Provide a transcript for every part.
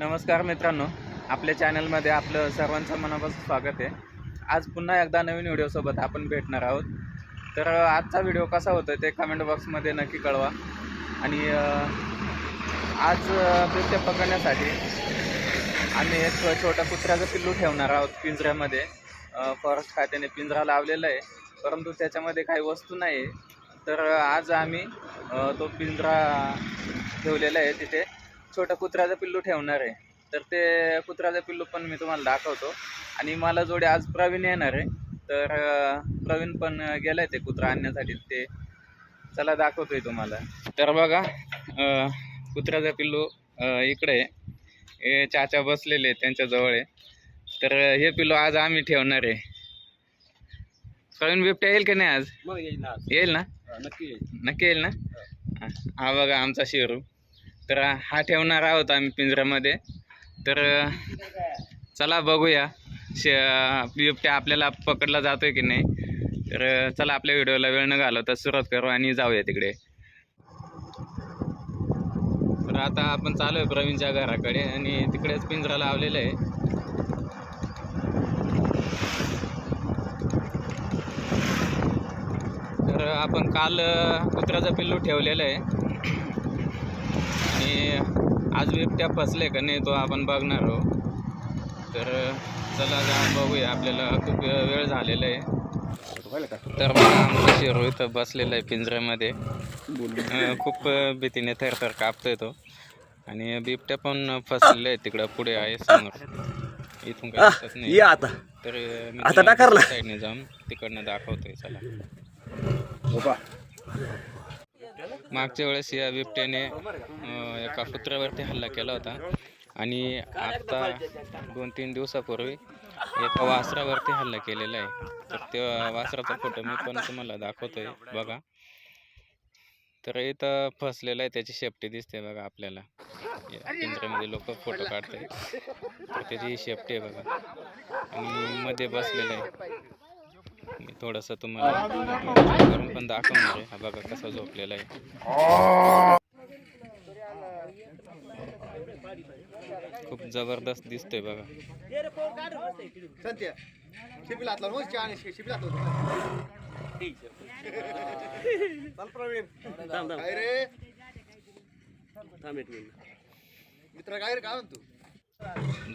नमस्कार मित्रांनो आपल्या चॅनलमध्ये आपलं सर्वांचं मनापासून स्वागत आहे. आज पुन्हा एकदा नवीन व्हिडिओसोबत आपण भेटणार आहोत. तर आजचा व्हिडिओ कसा होतो ते कमेंट बॉक्समध्ये नक्की कळवा. आणि आज अ, बिबट्या पकडण्यासाठी आम्ही एक छोटा कुत्र्याचं पिल्लू ठेवणार आहोत पिंजऱ्यामध्ये. फॉरेस्ट खात्याने पिंजरा लावलेला आहे. परंतु त्याच्यामध्ये काही वस्तू नाही आहे तर आज आम्ही तो पिंजरा ठेवलेला आहे तिथे. छोटं कुत्र्याचं पिल्लू ठेवणार आहे. तर ते कुत्र्याचं पिल्लू पण मी तुम्हाला दाखवतो. आणि मला जोडी आज प्रवीण येणार आहे. तर प्रवीण पण गेलं आहे ते कुत्रा आणण्यासाठी. ते चला दाखवतोय तुम्हाला. तर बघा कुत्र्याचं पिल्लू इकडे आहे. हे चाचा बसलेले आहेत त्यांच्याजवळ आहे. तर हे पिल्लू आज आम्ही ठेवणार आहे. प्रवीण बिबट्या येईल की नाही आज? मग येईल ना येईल ना? नक्की येईल. नक्की येईल ना? हा बघा आमचा शेरू. तर हा ठेवणार आहोत आम्ही पिंजऱ्यामध्ये. तर चला बघूया शे बिबट्या आपल्याला पकडला जातोय की नाही. तर चला आपल्या व्हिडिओला वेळ न घालवता सुरुवात करू आणि जाऊया तिकडे. तर आता आपण चालू आहे प्रवीणच्या घराकडे आणि तिकडेच पिंजरा लावलेला आहे. तर आपण काल कुत्र्याचं कुत्र्याचा पिल्लू ठेवलेला आहे. आणि आज बिबट्या फसले का नाही तो आपण बघणार आहोत तर चला जाऊन बघूया आपल्याला खूप वेळ झालेला आहे. तर मग आमचा शिरो इथं बसलेला आहे पिंजऱ्यामध्ये. खूप भीतीने थरथर कापतोय तो. आणि बिबट्या पण फसलेले आहे तिकडं पुढे आहे समोर. इथून काही दिसत नाही. आता. तर मी आता. साईडने जाऊन तिकडनं दाखवतोय चला. बाबा मागच्या वेळेस या बिबट्याने एका कुत्र्यावरती हल्ला केला होता. आणि आता दोन तीन दिवसापूर्वी एका वासरावरती हल्ला केलेला आहे. तर त्या वासराचा फोटो मी पण तुम्हाला दाखवतोय बघा. तर इथं फसलेला आहे त्याची शेपटी दिसते बघा आपल्याला. या पिंजऱ्यामध्ये लोक फोटो काढतात तर त्याची शेपटी आहे बघा. आणि मध्ये बसलेला आहे. मी थोडंसं तुम्हाला करून पण दाखवणार आहे. हा बघा कसा झोपलेला आहे. खूप जबरदस्त दिसतोय बघा. मित्र काय रे काय म्हणतो?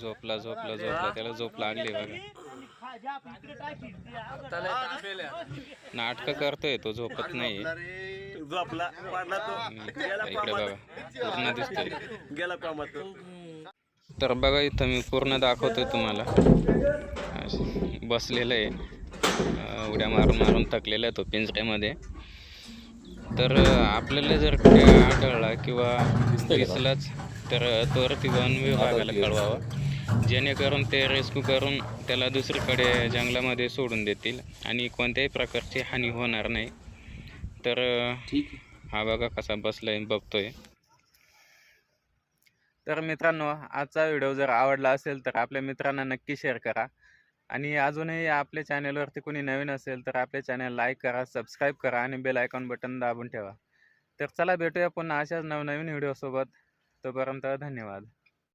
झोपला झोपला झोपला. त्याला झोप लागली बघा. नाटकं करतोय तो झोपत नाही झोपला पाडला तो. इकडे बघा. पूर्ण दिसतोय. गेला कामात तो. तर बघा इथं मी पूर्ण दाखवतोय तुम्हाला. बसलेलं आहे. उड्या मारून मारून थकलेला आहे तो पिंजऱ्यामध्ये. तर आपल्याला जर कुठे आढळला किंवा दिसलाच तर तो वरती वन विभागाला कळवावं. जेणेकरून ते रेस्क्यू करून त्याला दुसरीकडे जंगलामध्ये सोडून देतील आणि कोणत्याही प्रकारची हानी होणार नाही. तर ठीक हा बघा कसा बसलाय बघतोय. तर मित्रांनो आजचा व्हिडिओ जर आवडला असेल तर आपल्या मित्रांना नक्की शेअर करा. आणि अजूनही आपल्या चॅनलवरती कोणी नवीन असेल तर आपल्या चॅनल लाईक करा सबस्क्राईब करा आणि बेल आयकॉन बटन दाबून ठेवा. तर चला भेटूया पुन्हा अशाच नवनवीन व्हिडिओसोबत. तोपर्यंत धन्यवाद.